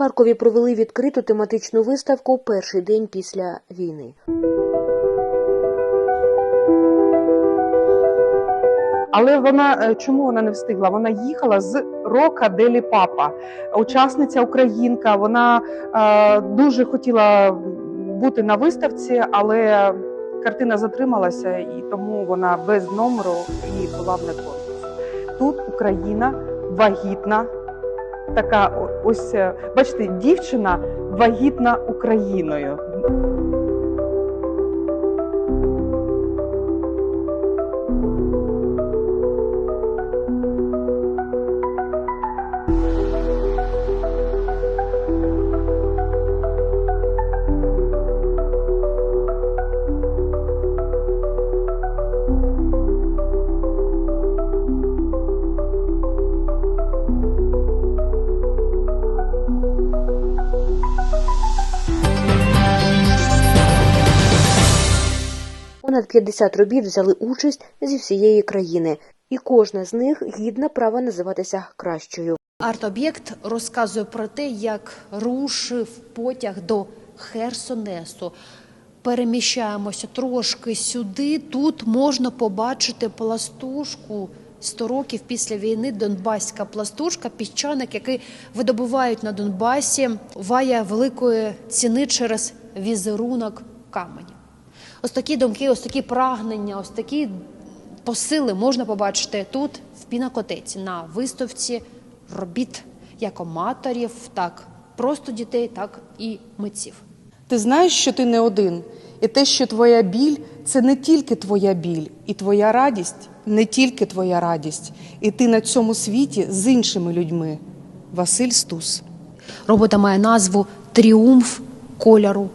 Харкові провели відкриту тематичну виставку Перший день після війни. Але вона е, чому вона не встигла? Вона їхала з Рока Делі Папа, учасниця українка. Вона е, дуже хотіла бути на виставці, але картина затрималася, і тому вона без номеру і була в неконкурсі. Тут Україна вагітна. Така ось е, бачите, дівчина вагітна Україною. 50 робіт взяли участь зі всієї країни, і кожна з них гідна права називатися кращою. Арт-об'єкт розказує про те, як рушив потяг до Херсонесу. Переміщаємося трошки сюди. Тут можна побачити пластушку 100 років після війни. Донбаська пластушка, піщаник, який видобувають на Донбасі, ває великої ціни через візерунок каменю. Ось такі думки, ось такі прагнення, ось такі посили можна побачити тут, в пінакотеці, на виставці робіт як аматорів, так просто дітей, так і митців. Ти знаєш, що ти не один, і те, що твоя біль це не тільки твоя біль, і твоя радість не тільки твоя радість, і ти на цьому світі з іншими людьми. Василь Стус. Робота має назву Тріумф кольору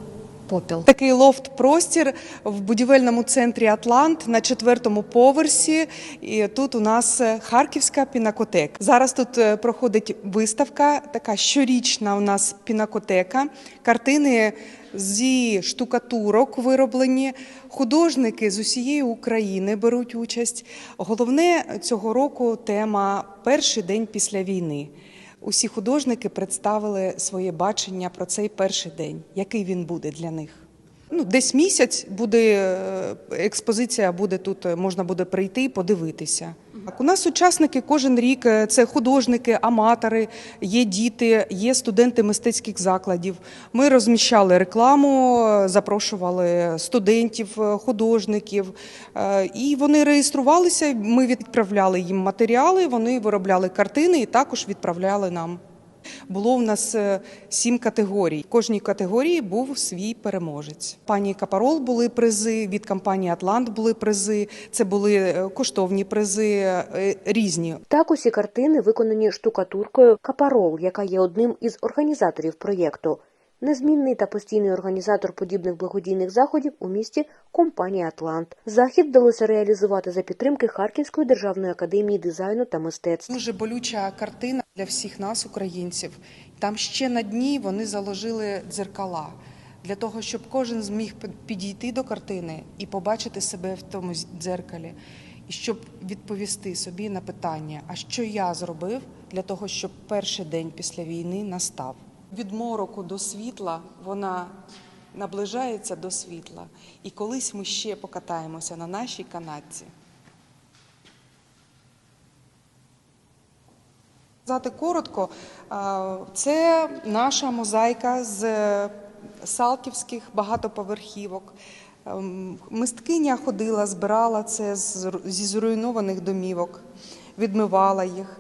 попіл. Такий лофт-простір в будівельному центрі Атлант на четвертому поверсі. І тут у нас е, Харківська пінакотека. Зараз тут е, проходить виставка, така щорічна у нас пінакотека. Картини зі штукатурок вироблені. Художники з усієї України беруть участь. Головне цього року тема Перший день після війни. Усі художники представили своє бачення про цей перший день, який він буде для них. Ну, десь місяць буде е, експозиція, буде тут, е, можна буде прийти і подивитися. Так, у нас учасники кожен рік е, це художники, аматори, є діти, є студенти мистецьких закладів. Ми розміщали рекламу, е, запрошували студентів, е, художників, і вони реєструвалися. Ми відправляли їм матеріали, вони виробляли картини і також відправляли нам. Було у нас е, сім категорій. В кожній категорії був свій переможець. Пані Капарол були призи від компанії Атлант були призи. Це були е, коштовні призи е, різні. Так усі картини виконані штукатуркою Капарол, яка є одним із організаторів проєкту. Незмінний та постійний організатор подібних благодійних заходів у місті компанія Атлант. Захід вдалося реалізувати за підтримки Харківської державної академії дизайну та мистецтв. Дуже болюча картина для всіх нас, українців. Там ще на дні вони заложили дзеркала для того, щоб кожен зміг підійти до картини і побачити себе в тому дзеркалі, і щоб відповісти собі на питання: а що я зробив для того, щоб перший день після війни настав? Від мороку до світла вона наближається до світла, і колись ми ще покатаємося на нашій канатці. Сказати коротко, це наша мозаїка з Салтівських багатоповерхівок. Ем, Мисткиня ходила, збирала це зі зруйнованих домівок, відмивала їх.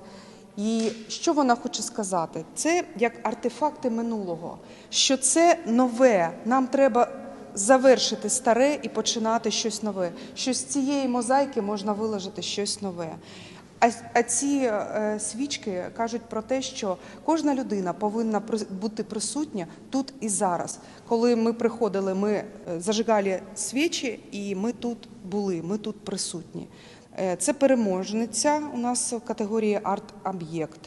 І що вона хоче сказати? Це як артефакти минулого, що це нове. Нам треба завершити старе і починати щось нове. Що з цієї мозаїки можна виложити щось нове. А, ці е, свічки кажуть про те, що кожна людина повинна бути присутня тут і зараз. Коли ми приходили, ми е, зажигали свічі, і ми тут були, ми тут присутні. Е, Це переможниця у нас в категорії арт-об'єкт.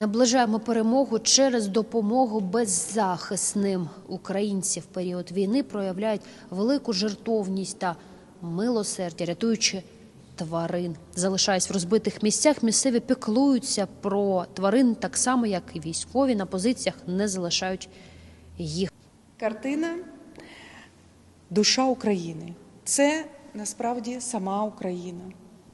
Наближаємо перемогу через допомогу беззахисним. Українці в період війни проявляють велику жертовність та милосердя, рятуючи тварин. Залишаясь в розбитих місцях, місцеві піклуються про тварин так само, як і військові на позиціях не залишають їх. Картина Душа України. Це насправді сама Україна.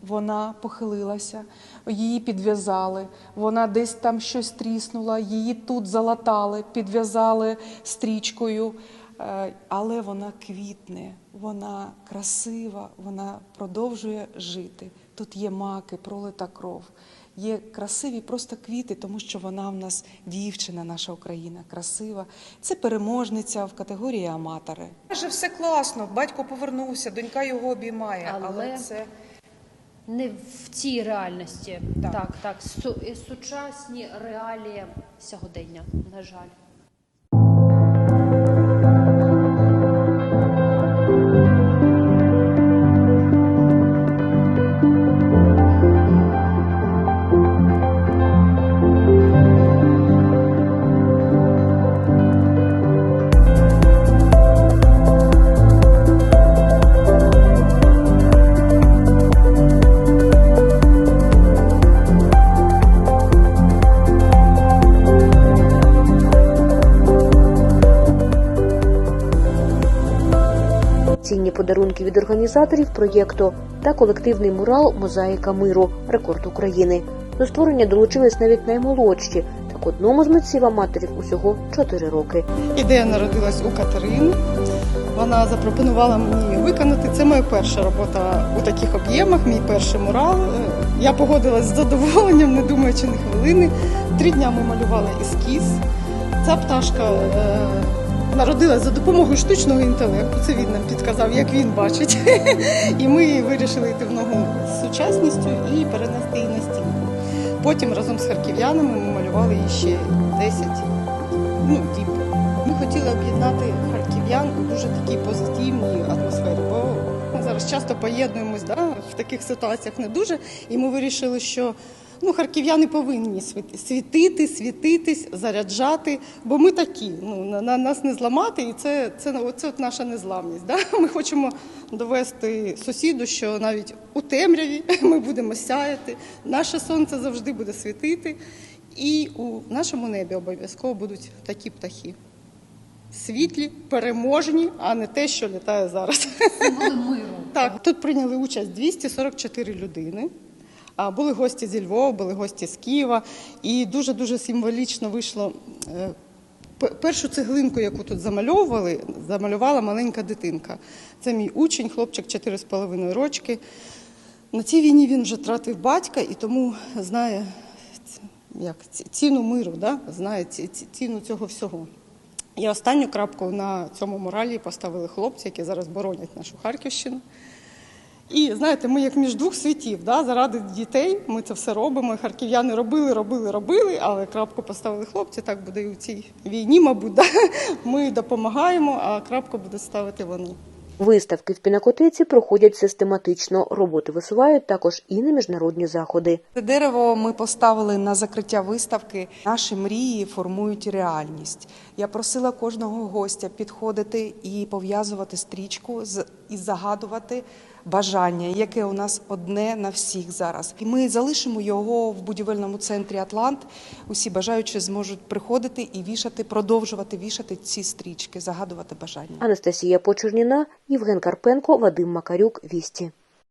Вона похилилася, її підв'язали, вона десь там щось тріснула, її тут залатали, підв'язали стрічкою. Е, Але вона квітне, вона красива, вона продовжує жити. Тут є маки, пролита кров. Є красиві просто квіти, тому що вона в нас дівчина, наша Україна, красива. Це переможниця в категорії аматори. Каже, все класно, батько повернувся, донька його обіймає, але, Але- це Не в цій реальності. Так. Так, так. Су- сучасні реалії сьогодення, на жаль. Подарунки від організаторів проєкту та колективний мурал Мозаїка миру рекорд України. До створення долучились навіть наймолодші. Так одному з митців аматорів усього 4 роки. Ідея народилась у Катерини. Вона запропонувала мені виконати. Це моя перша робота у таких об'ємах, мій перший мурал. Е, Я погодилась з задоволенням, не думаючи ні хвилини. Три дня ми малювали ескіз. Ця пташка е, народилась за допомогою штучного інтелекту. Це він нам підказав, як він бачить. І ми вирішили йти в ногу з сучасністю і перенести її на стінку. Потім разом з харків'янами ми малювали її ще 10 ну, діб. Ми хотіли об'єднати харків'ян у дуже такій позитивній атмосфері, бо ми зараз часто поєднуємось да, в таких ситуаціях не дуже. І ми вирішили, що ну, харків'яни повинні світити, світитись, заряджати, бо ми такі. Ну, на, на нас не зламати, і це, це, це от наша незламність. Да? Ми хочемо довести сусіду, що навіть у темряві ми будемо сяяти, наше сонце завжди буде світити. І у нашому небі обов'язково будуть такі птахи. Світлі, переможні, а не те, що літає зараз. Символи миру. Так, тут прийняли участь 244 людини. Були гості зі Львова, були гості з Києва. І дуже-дуже символічно вийшло. е, Першу цеглинку, яку тут замальовували, замалювала маленька дитинка. Це мій учень, хлопчик 4,5 рочки. На цій війні він вже втратив батька і тому знає як, ціну миру, да? знає ці- ці- ціну цього всього. І останню крапку на цьому моралі поставили хлопці, які зараз боронять нашу Харківщину. І знаєте, ми як між двох світів, да? заради дітей ми це все робимо. Харків'яни робили, робили, робили, але крапку поставили хлопці. Так буде і у цій війні, мабуть. Да? Ми допомагаємо, а крапку будуть ставити вони. Виставки в пінакотеці проходять систематично. Роботи висувають також і на міжнародні заходи. Це дерево ми поставили на закриття виставки. Наші мрії формують реальність. Я просила кожного гостя підходити і пов'язувати стрічку з і загадувати бажання, яке у нас одне на всіх зараз. І ми залишимо його в будівельному центрі Атлант. Усі бажаючі зможуть приходити і вішати, продовжувати вішати ці стрічки, загадувати бажання. Анастасія Почерніна, Євген Карпенко, Вадим Макарюк. Вісті.